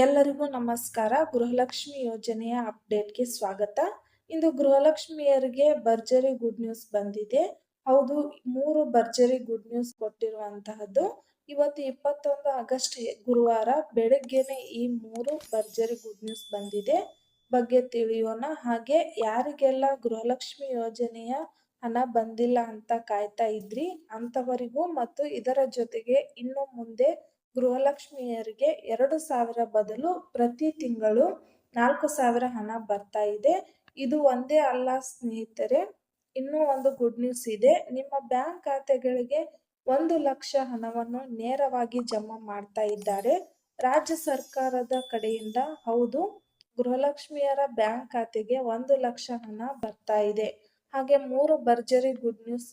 ಎಲ್ಲರಿಗೂ ನಮಸ್ಕಾರ. ಗೃಹಲಕ್ಷ್ಮಿ ಯೋಜನೆಯ ಅಪ್ಡೇಟ್ಗೆ ಸ್ವಾಗತ. ಇಂದು ಗೃಹಲಕ್ಷ್ಮಿಯರಿಗೆ ಭರ್ಜರಿ ಗುಡ್ ನ್ಯೂಸ್ ಬಂದಿದೆ. ಹೌದು, ಮೂರು ಭರ್ಜರಿ ಗುಡ್ ನ್ಯೂಸ್ ಕೊಟ್ಟಿರುವಂತಹದ್ದು. ಇವತ್ತು ಇಪ್ಪತ್ತೊಂದು ಆಗಸ್ಟ್ ಗುರುವಾರ ಬೆಳಗ್ಗೆನೆ ಈ ಮೂರು ಭರ್ಜರಿ ಗುಡ್ ನ್ಯೂಸ್ ಬಂದಿದೆ. ಬಗ್ಗೆ ತಿಳಿಯೋಣ. ಹಾಗೆ ಯಾರಿಗೆಲ್ಲ ಗೃಹಲಕ್ಷ್ಮಿ ಯೋಜನೆಯ ಹಣ ಬಂದಿಲ್ಲ ಅಂತ ಕಾಯ್ತಾ ಇದ್ರಿ ಅಂತವರಿಗೂ ಮತ್ತು ಇದರ ಜೊತೆಗೆ ಇನ್ನು ಮುಂದೆ ಗೃಹಲಕ್ಷ್ಮಿಯರಿಗೆ ಎರಡು ಸಾವಿರ ಬದಲು ಪ್ರತಿ ತಿಂಗಳು ನಾಲ್ಕು ಸಾವಿರ ಹಣ ಬರ್ತಾ ಇದೆ. ಇದು ಒಂದೇ ಅಲ್ಲ ಸ್ನೇಹಿತರೆ. ಇನ್ನೂ ಒಂದು ಗುಡ್ ನ್ಯೂಸ್ ಇದೆ. ನಿಮ್ಮ ಬ್ಯಾಂಕ್ ಖಾತೆಗಳಿಗೆ ಒಂದು ಲಕ್ಷ ಹಣವನ್ನು ನೇರವಾಗಿ ಜಮಾ ಮಾಡ್ತಾ ಇದ್ದಾರೆ. ರಾಜ್ಯ ಸರ್ಕಾರದ ಕಡೆಯಿಂದ ಹೌದು, ಗೃಹಲಕ್ಷ್ಮಿಯರ ಬ್ಯಾಂಕ್ ಖಾತೆಗೆ ಒಂದು ಲಕ್ಷ ಹಣ ಬರ್ತಾ ಇದೆ. ಹಾಗೆ ಮೂರು ಭರ್ಜರಿ ಗುಡ್ ನ್ಯೂಸ್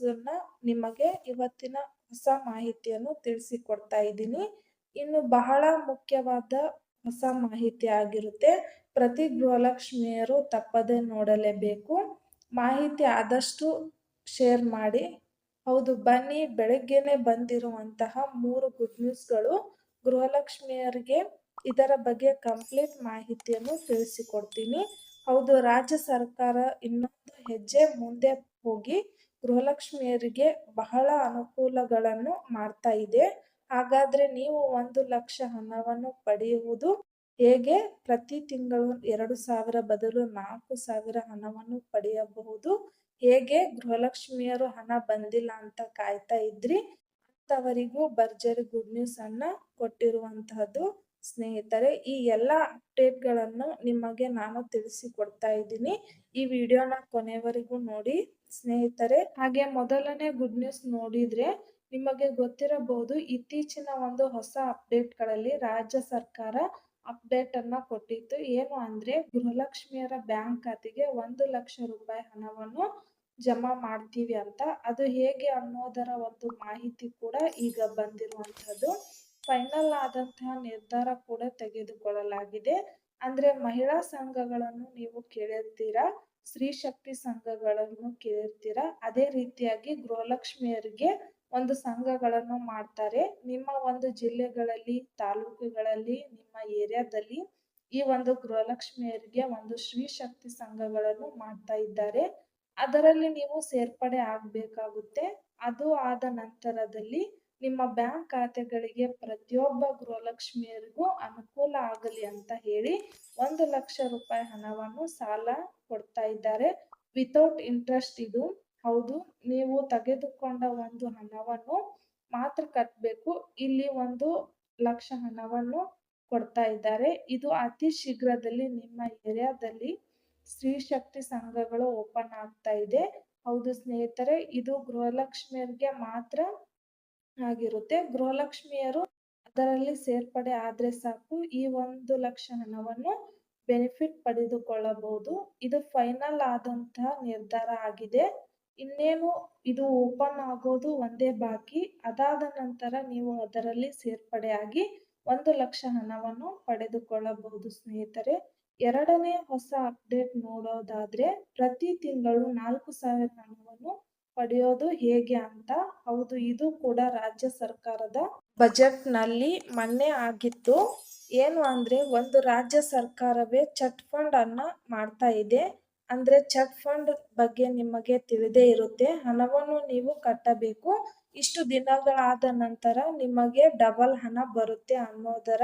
ನಿಮಗೆ ಇವತ್ತಿನ ಹೊಸ ಮಾಹಿತಿಯನ್ನು ತಿಳಿಸಿಕೊಡ್ತಾ ಇದ್ದೀನಿ. ಇನ್ನು ಬಹಳ ಮುಖ್ಯವಾದ ಹೊಸ ಮಾಹಿತಿ ಆಗಿರುತ್ತೆ. ಪ್ರತಿ ಗೃಹಲಕ್ಷ್ಮಿಯರು ತಪ್ಪದೆ ನೋಡಲೇಬೇಕು. ಮಾಹಿತಿ ಆದಷ್ಟು ಶೇರ್ ಮಾಡಿ. ಹೌದು, ಬನ್ನಿ, ಬೆಳಗ್ಗೆನೆ ಬಂದಿರುವಂತಹ ಮೂರು ಗುಡ್ ನ್ಯೂಸ್ಗಳು ಗೃಹಲಕ್ಷ್ಮಿಯರಿಗೆ ಇದರ ಬಗ್ಗೆ ಕಂಪ್ಲೀಟ್ ಮಾಹಿತಿಯನ್ನು ತಿಳಿಸಿಕೊಡ್ತೀನಿ. ಹೌದು, ರಾಜ್ಯ ಸರ್ಕಾರ ಇನ್ನೊಂದು ಹೆಜ್ಜೆ ಮುಂದೆ ಹೋಗಿ ಗೃಹಲಕ್ಷ್ಮಿಯರಿಗೆ ಬಹಳ ಅನುಕೂಲಗಳನ್ನು ಮಾಡ್ತಾ ಇದೆ. ಹಾಗಾದ್ರೆ ನೀವು ಒಂದು ಲಕ್ಷ ಹಣವನ್ನು ಪಡೆಯುವುದು ಹೇಗೆ? ಪ್ರತಿ ತಿಂಗಳು ಎರಡು ಸಾವಿರ ಬದಲು ನಾಲ್ಕು ಸಾವಿರ ಹಣವನ್ನು ಪಡೆಯಬಹುದು. ಹೇಗೆ? ಗೃಹಲಕ್ಷ್ಮಿಯರು ಹಣ ಬಂದಿಲ್ಲ ಅಂತ ಕಾಯ್ತಾ ಇದ್ರಿ. ಅಂತವರಿಗೂ ಭರ್ಜರಿ ಗುಡ್ ನ್ಯೂಸ್ ಅನ್ನ ಕೊಟ್ಟಿರುವಂತಹದ್ದು. ಸ್ನೇಹಿತರೆ, ಈ ಎಲ್ಲ ಅಪ್ಡೇಟ್ಗಳನ್ನು ನಿಮಗೆ ನಾನು ತಿಳಿಸಿಕೊಡ್ತಾ ಇದ್ದೀನಿ. ಈ ವಿಡಿಯೋನ ಕೊನೆವರೆಗೂ ನೋಡಿ. ಸ್ನೇಹಿತರೆ, ಹಾಗೆ ಮೊದಲನೇ ಗುಡ್ ನ್ಯೂಸ್ ನೋಡಿದ್ರೆ ನಿಮಗೆ ಗೊತ್ತಿರಬಹುದು, ಇತ್ತೀಚಿನ ಒಂದು ಹೊಸ ಅಪ್ಡೇಟ್ಗಳಲ್ಲಿ ರಾಜ್ಯ ಸರ್ಕಾರ ಅಪ್ಡೇಟ್ ಅನ್ನ ಕೊಟ್ಟಿತ್ತು. ಏನು ಅಂದ್ರೆ, ಗೃಹಲಕ್ಷ್ಮಿಯರ ಬ್ಯಾಂಕ್ ಖಾತೆಗೆ ಒಂದು ಲಕ್ಷ ರೂಪಾಯಿ ಹಣವನ್ನು ಜಮಾ ಮಾಡ್ತೀವಿ ಅಂತ. ಅದು ಹೇಗೆ ಅನ್ನೋದರ ಒಂದು ಮಾಹಿತಿ ಕೂಡ ಈಗ ಬಂದಿರುವಂತದ್ದು ಫೈನಲ್ ಆದಂತಹ ನಿರ್ಧಾರ ಕೂಡ ತೆಗೆದುಕೊಳ್ಳಲಾಗಿದೆ. ಅಂದ್ರೆ, ಮಹಿಳಾ ಸಂಘಗಳನ್ನು ನೀವು ಕೇಳಿರ್ತೀರಾ? ಸ್ತ್ರೀ ಶಕ್ತಿ ಸಂಘಗಳನ್ನು ಕೇಳಿರ್ತೀರಾ? ಅದೇ ರೀತಿಯಾಗಿ ಗೃಹಲಕ್ಷ್ಮಿಯರಿಗೆ ಒಂದು ಸಂಘಗಳನ್ನು ಮಾಡ್ತಾರೆ. ನಿಮ್ಮ ಒಂದು ಜಿಲ್ಲೆಗಳಲ್ಲಿ, ತಾಲೂಕುಗಳಲ್ಲಿ, ನಿಮ್ಮ ಏರಿಯಾದಲ್ಲಿ ಈ ಒಂದು ಗೃಹಲಕ್ಷ್ಮಿಯರಿಗೆ ಒಂದು ಶ್ರೀ ಶಕ್ತಿ ಸಂಘಗಳನ್ನು ಮಾಡ್ತಾ ಇದ್ದಾರೆ. ಅದರಲ್ಲಿ ನೀವು ಸೇರ್ಪಡೆ ಆಗ್ಬೇಕಾಗುತ್ತೆ. ಅದು ಆದ ನಂತರದಲ್ಲಿ ನಿಮ್ಮ ಬ್ಯಾಂಕ್ ಖಾತೆಗಳಿಗೆ ಪ್ರತಿಯೊಬ್ಬ ಗೃಹಲಕ್ಷ್ಮಿಯರಿಗೂ ಅನುಕೂಲ ಆಗಲಿ ಅಂತ ಹೇಳಿ ಒಂದು ಲಕ್ಷ ರೂಪಾಯಿ ಹಣವನ್ನು ಸಾಲ ಕೊಡ್ತಾ ಇದ್ದಾರೆ. ವಿತೌಟ್ ಇಂಟ್ರೆಸ್ಟ್ ಇದು ಹೌದು, ನೀವು ತೆಗೆದುಕೊಂಡ ಒಂದು ಹಣವನ್ನು ಮಾತ್ರ ಕಟ್ಟಬೇಕು ಇಲ್ಲಿ ಒಂದು ಲಕ್ಷ ಹಣವನ್ನು ಕೊಡ್ತಾ ಇದ್ದಾರೆ. ಇದು ಅತಿ ಶೀಘ್ರದಲ್ಲಿ ನಿಮ್ಮ ಏರಿಯಾದಲ್ಲಿ ಸ್ತ್ರೀ ಶಕ್ತಿ ಸಂಘಗಳು ಓಪನ್ ಆಗ್ತಾ ಇದೆ. ಹೌದು ಸ್ನೇಹಿತರೆ, ಇದು ಗೃಹಲಕ್ಷ್ಮಿಯರಿಗೆ ಮಾತ್ರ ಆಗಿರುತ್ತೆ. ಗೃಹಲಕ್ಷ್ಮಿಯರು ಅದರಲ್ಲಿ ಸೇರ್ಪಡೆ ಆದ್ರೆ ಸಾಕು. ಈ ಒಂದು ಲಕ್ಷ ಹಣವನ್ನು ಬೆನಿಫಿಟ್ ಪಡೆದುಕೊಳ್ಳಬಹುದು. ಇದು ಫೈನಲ್ ಆದಂತಹ ನಿರ್ಧಾರ ಆಗಿದೆ. ಇನ್ನೇನು ಇದು ಓಪನ್ ಆಗೋದು ಒಂದೇ ಬಾಕಿ, ಅದಾದ ನಂತರ ನೀವು ಅದರಲ್ಲಿ ಸೇರ್ಪಡೆಯಾಗಿ ಒಂದು ಲಕ್ಷ ಹಣವನ್ನು ಪಡೆದುಕೊಳ್ಳಬಹುದು ಸ್ನೇಹಿತರೆ. ಎರಡನೇ ಹೊಸ ಅಪ್ಡೇಟ್ ನೋಡೋದಾದ್ರೆ ಪ್ರತಿ ತಿಂಗಳು ನಾಲ್ಕು ಸಾವಿರ ಹಣವನ್ನು ಪಡೆಯೋದು ಹೇಗೆ ಅಂತ. ಹೌದು, ಇದು ಕೂಡ ರಾಜ್ಯ ಸರ್ಕಾರದ ಬಜೆಟ್ನಲ್ಲಿ ಮೊನ್ನೆ ಆಗಿತ್ತು. ಏನು ಅಂದ್ರೆ ಒಂದು ರಾಜ್ಯ ಸರ್ಕಾರವೇ ಚಟ್ ಫಂಡ್ ಅನ್ನ ಮಾಡ್ತಾ ಇದೆ. ಅಂದ್ರೆ ಚೆಕ್ ಫಂಡ್ ಬಗ್ಗೆ ನಿಮಗೆ ತಿಳಿದೇ ಇರುತ್ತೆ. ಹಣವನ್ನು ನೀವು ಕಟ್ಟಬೇಕು. ಇಷ್ಟು ದಿನಗಳಾದ ನಂತರ ನಿಮಗೆ ಡಬಲ್ ಹಣ ಬರುತ್ತೆ ಅನ್ನೋದರ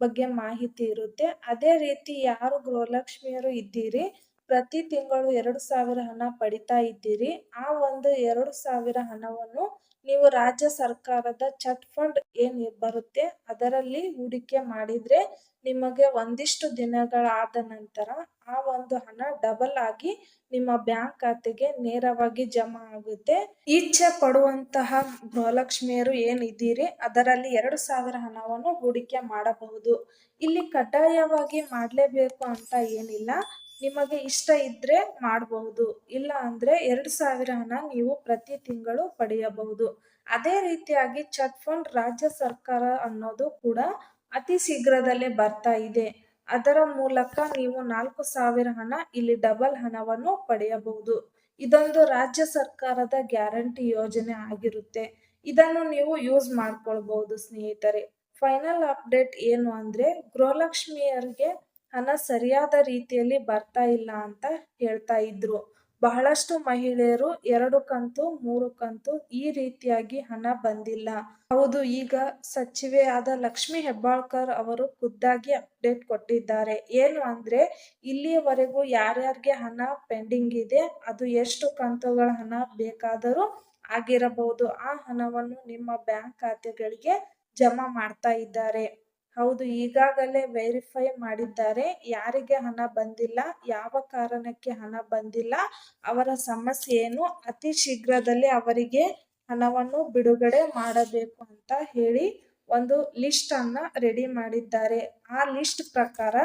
ಬಗ್ಗೆ ಮಾಹಿತಿ ಇರುತ್ತೆ. ಅದೇ ರೀತಿ ಯಾರು ಗೃಹಲಕ್ಷ್ಮಿಯರು ಇದ್ದೀರಿ, ಪ್ರತಿ ತಿಂಗಳು ಎರಡು ಸಾವಿರ ಹಣ ಪಡಿತಾ ಇದ್ದೀರಿ, ಆ ಒಂದು ಎರಡು ಸಾವಿರ ಹಣವನ್ನು ನೀವು ರಾಜ್ಯ ಸರ್ಕಾರದ ಚಟ್ ಫಂಡ್ ಏನ್ ಬರುತ್ತೆ ಅದರಲ್ಲಿ ಹೂಡಿಕೆ ಮಾಡಿದ್ರೆ ನಿಮಗೆ ಒಂದಿಷ್ಟು ದಿನಗಳಾದ ನಂತರ ಆ ಒಂದು ಹಣ ಡಬಲ್ ಆಗಿ ನಿಮ್ಮ ಬ್ಯಾಂಕ್ ಖಾತೆಗೆ ನೇರವಾಗಿ ಜಮಾ ಆಗುತ್ತೆ. ಇಚ್ಛೆ ಪಡುವಂತಹ ಗೃಹಲಕ್ಷ್ಮಿಯರು ಏನಿದ್ದೀರಿ ಅದರಲ್ಲಿ ಎರಡು ಸಾವಿರ ಹಣವನ್ನು ಹೂಡಿಕೆ ಮಾಡಬಹುದು. ಇಲ್ಲಿ ಕಡ್ಡಾಯವಾಗಿ ಮಾಡಲೇಬೇಕು ಅಂತ ಏನಿಲ್ಲ. ನಿಮಗೆ ಇಷ್ಟ ಇದ್ರೆ ಮಾಡಬಹುದು, ಇಲ್ಲ ಅಂದ್ರೆ ಎರಡು ಹಣ ನೀವು ಪ್ರತಿ ತಿಂಗಳು ಪಡೆಯಬಹುದು. ಅದೇ ರೀತಿಯಾಗಿ ಚಟ್ ಫಂಡ್ ರಾಜ್ಯ ಸರ್ಕಾರ ಅನ್ನೋದು ಕೂಡ ಅತಿ ಶೀಘ್ರದಲ್ಲೇ ಬರ್ತಾ ಇದೆ. ಅದರ ಮೂಲಕ ನೀವು ನಾಲ್ಕು ಸಾವಿರ ಹಣ, ಇಲ್ಲಿ ಡಬಲ್ ಹಣವನ್ನು ಪಡೆಯಬಹುದು. ಇದೊಂದು ರಾಜ್ಯ ಸರ್ಕಾರದ ಗ್ಯಾರಂಟಿ ಯೋಜನೆ ಆಗಿರುತ್ತೆ. ಇದನ್ನು ನೀವು ಯೂಸ್ ಮಾಡ್ಕೊಳ್ಬಹುದು ಸ್ನೇಹಿತರೆ. ಫೈನಲ್ ಅಪ್ಡೇಟ್ ಏನು ಅಂದ್ರೆ ಗೃಹಲಕ್ಷ್ಮಿಯರಿಗೆ ಹಣ ಸರಿಯಾದ ರೀತಿಯಲ್ಲಿ ಬರ್ತಾ ಇಲ್ಲ ಅಂತ ಹೇಳ್ತಾ ಇದ್ರು. ಬಹಳಷ್ಟು ಮಹಿಳೆಯರು ಎರಡು ಕಂತು, ಮೂರು ಕಂತು ಈ ರೀತಿಯಾಗಿ ಹಣ ಬಂದಿಲ್ಲ. ಹೌದು, ಈಗ ಸಚಿವೆ ಆದ ಲಕ್ಷ್ಮಿ ಹೆಬ್ಬಾಳ್ಕರ್ ಅವರು ಖುದ್ದಾಗಿ ಅಪ್ಡೇಟ್ ಕೊಟ್ಟಿದ್ದಾರೆ. ಏನು ಅಂದ್ರೆ, ಇಲ್ಲಿಯವರೆಗೂ ಯಾರ್ಯಾರಿಗೆ ಹಣ ಪೆಂಡಿಂಗ್ ಇದೆ, ಅದು ಎಷ್ಟು ಕಂತುಗಳ ಹಣ ಬೇಕಾದರೂ ಆಗಿರಬಹುದು. ಆ ಹಣವನ್ನು ನಿಮ್ಮ ಬ್ಯಾಂಕ್ ಖಾತೆಗಳಿಗೆ ಜಮಾ ಮಾಡ್ತಾ ಇದ್ದಾರೆ. ಹೌದು, ಈಗಾಗಲೇ ವೆರಿಫೈ ಮಾಡಿದ್ದಾರೆ. ಯಾರಿಗೆ ಹಣ ಬಂದಿಲ್ಲ, ಯಾವ ಕಾರಣಕ್ಕೆ ಹಣ ಬಂದಿಲ್ಲ, ಅವರ ಸಮಸ್ಯೆ ಏನು, ಅತಿ ಶೀಘ್ರದಲ್ಲಿ ಅವರಿಗೆ ಹಣವನ್ನು ಬಿಡುಗಡೆ ಮಾಡಬೇಕು ಅಂತ ಹೇಳಿ ಒಂದು ಲಿಸ್ಟ್ ಅನ್ನ ರೆಡಿ ಮಾಡಿದ್ದಾರೆ. ಆ ಲಿಸ್ಟ್ ಪ್ರಕಾರ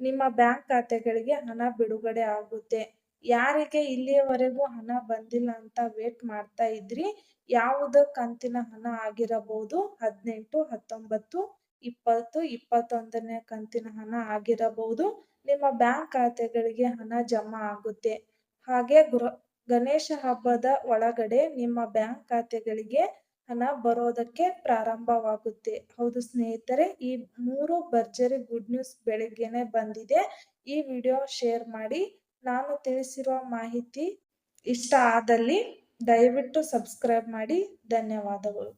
ನಿಮ್ಮ ಬ್ಯಾಂಕ್ ಖಾತೆಗಳಿಗೆ ಹಣ ಬಿಡುಗಡೆ ಆಗುತ್ತೆ. ಯಾರಿಗೆ ಇಲ್ಲಿಯವರೆಗೂ ಹಣ ಬಂದಿಲ್ಲ ಅಂತ ವೇಟ್ ಮಾಡ್ತಾ ಇದ್ರಿ ಯಾವುದೋ ಕಂತಿನ ಹಣ ಆಗಿರಬಹುದು, ಹದಿನೆಂಟು, ಹತ್ತೊಂಬತ್ತು ಇಪ್ಪತ್ತು, ಇಪ್ಪತ್ತೊಂದನೇ ಕಂತಿನ ಹಣ ಆಗಿರಬಹುದು. ನಿಮ್ಮ ಬ್ಯಾಂಕ್ ಖಾತೆಗಳಿಗೆ ಹಣ ಜಮಾ ಆಗುತ್ತೆ. ಹಾಗೆ ಗೃಹ, ಗಣೇಶ ಹಬ್ಬದ ಒಳಗಡೆ ನಿಮ್ಮ ಬ್ಯಾಂಕ್ ಖಾತೆಗಳಿಗೆ ಹಣ ಬರೋದಕ್ಕೆ ಪ್ರಾರಂಭವಾಗುತ್ತೆ. ಹೌದು ಸ್ನೇಹಿತರೆ, ಈ ಮೂರು ಭರ್ಜರಿ ಗುಡ್ ನ್ಯೂಸ್ ಬೆಳಿಗ್ಗೆನೆ ಬಂದಿದೆ. ಈ ವಿಡಿಯೋ ಶೇರ್ ಮಾಡಿ. ನಾನು ತಿಳಿಸಿರುವ ಮಾಹಿತಿ ಇಷ್ಟ ಆದಲ್ಲಿ ದಯವಿಟ್ಟು ಸಬ್ಸ್ಕ್ರೈಬ್ ಮಾಡಿ. ಧನ್ಯವಾದಗಳು.